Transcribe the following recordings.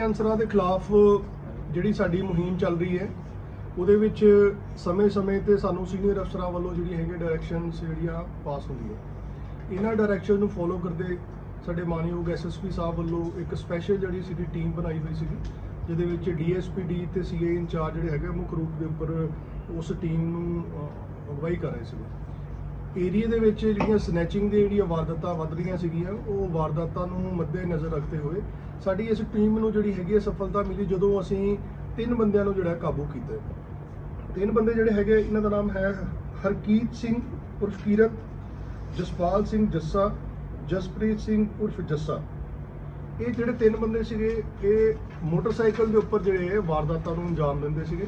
ਮਾੜੇ ਅਨਸਰਾਂ ਦੇ ਖਿਲਾਫ ਜਿਹੜੀ ਸਾਡੀ ਮੁਹਿੰਮ ਚੱਲ ਰਹੀ ਹੈ, ਉਹਦੇ ਵਿੱਚ ਸਮੇਂ-ਸਮੇਂ ਤੇ ਸਾਨੂੰ ਸੀਨੀਅਰ ਅਫਸਰਾਂ ਵੱਲੋਂ ਜਿਹੜੀ ਹੈਗੇ ਡਾਇਰੈਕਸ਼ਨਸ ਜਿਹੜੀਆਂ ਪਾਸ ਹੁੰਦੀਆਂ। ਇਹਨਾਂ ਡਾਇਰੈਕਸ਼ਨ ਨੂੰ ਫੋਲੋ ਕਰਦੇ ਸਾਡੇ ਮਾਨਯੋਗ ਐਸਐਸਪੀ ਸਾਹਿਬ ਵੱਲੋਂ ਇੱਕ ਸਪੈਸ਼ਲ ਜਿਹੜੀ ਸੀਗੀ ਟੀਮ ਬਣਾਈ ਹੋਈ ਸੀਗੀ, ਜਿਹਦੇ ਵਿੱਚ ਡੀਐਸਪੀਡੀ ਤੇ ਸੀਏ ਇੰਚਾਰਜ ਜਿਹੜੇ ਹੈਗੇ ਮੁੱਖ ਰੂਪ ਦੇ ਉੱਪਰ ਉਸ ਟੀਮ ਨੂੰ ਅਗਵਾਈ ਕਰ ਰਹੇ ਸੀਗੇ। ਏਰੀਆ ਦੇ ਵਿੱਚ ਜਿਹੜੀਆਂ ਸਨੈਚਿੰਗ ਦੇ ਜਿਹੜੀਆਂ ਵਾਰਦਾਤਾਂ ਵੱਧ ਰਹੀਆਂ ਸੀਗੀਆਂ, ਉਹ ਵਾਰਦਾਤਾਂ ਨੂੰ ਮੱਦੇ ਨਜ਼ਰ ਰੱਖਦੇ ਹੋਏ ਸਾਡੀ ਇਸ ਟੀਮ ਨੂੰ ਜਿਹੜੀ ਹੈਗੀ ਹੈ ਸਫਲਤਾ ਮਿਲੀ ਜਦੋਂ ਅਸੀਂ ਤਿੰਨ ਬੰਦਿਆਂ ਨੂੰ ਜਿਹੜਾ ਕਾਬੂ ਕੀਤਾ। ਤਿੰਨ ਬੰਦੇ ਜਿਹੜੇ ਹੈਗੇ, ਇਹਨਾਂ ਦਾ ਨਾਮ ਹੈ ਹਰਕੀਤ ਸਿੰਘ ਉਰਫ ਕੀਰਤ, ਜਸਪਾਲ ਸਿੰਘ ਜੱਸਾ, ਜਸਪ੍ਰੀਤ ਸਿੰਘ ਉਰਫ ਜੱਸਾ। ਇਹ ਜਿਹੜੇ ਤਿੰਨ ਬੰਦੇ ਸੀਗੇ, ਇਹ ਮੋਟਰਸਾਈਕਲ ਦੇ ਉੱਪਰ ਜਿਹੜੇ ਵਾਰਦਾਤਾਂ ਨੂੰ ਅੰਜਾਮ ਦਿੰਦੇ ਸੀਗੇ।